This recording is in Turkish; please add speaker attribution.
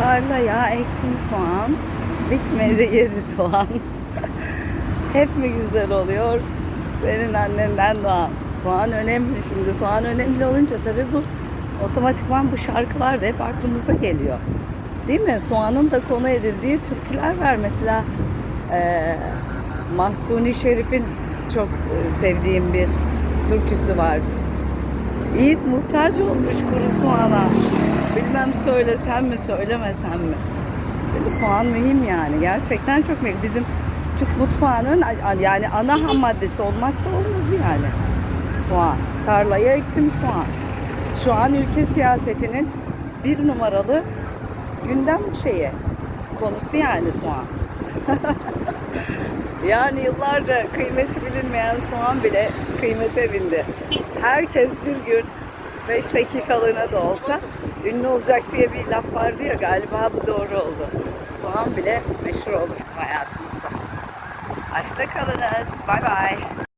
Speaker 1: Tarlaya ektim soğan. Bitmedi yedi doğan. Hep mi güzel oluyor? Senin annenden doğan. Soğan önemli şimdi. Soğan önemli olunca tabii bu otomatikman bu şarkılar da hep aklımıza geliyor. Değil mi? Soğanın da konu edildiği türküler var. Mesela eee Mahsuni Şerif'in çok e, sevdiğim bir türküsü var. Yiğit muhtaç olmuş kuru soğana. Bilmem söylesem mi söylemesem mi? Değil? Soğan mühim yani. Gerçekten çok mühim. Bizim Türk mutfağının yani ana ham maddesi olmazsa olmaz yani. Soğan. Tarlaya ektim soğan. Şu an ülke siyasetinin bir numaralı gündem şeyi. Konusu yani soğan. Yani yıllarca kıymeti bilinmeyen soğan bile kıymete bindi. Herkes bir gün 5 dakikalığına da olsa ünlü olacak diye bir laf vardı ya galiba bu doğru oldu. Soğan bile meşhur oldu bizim hayatımızda. Aşkta kalınız. Bay bay.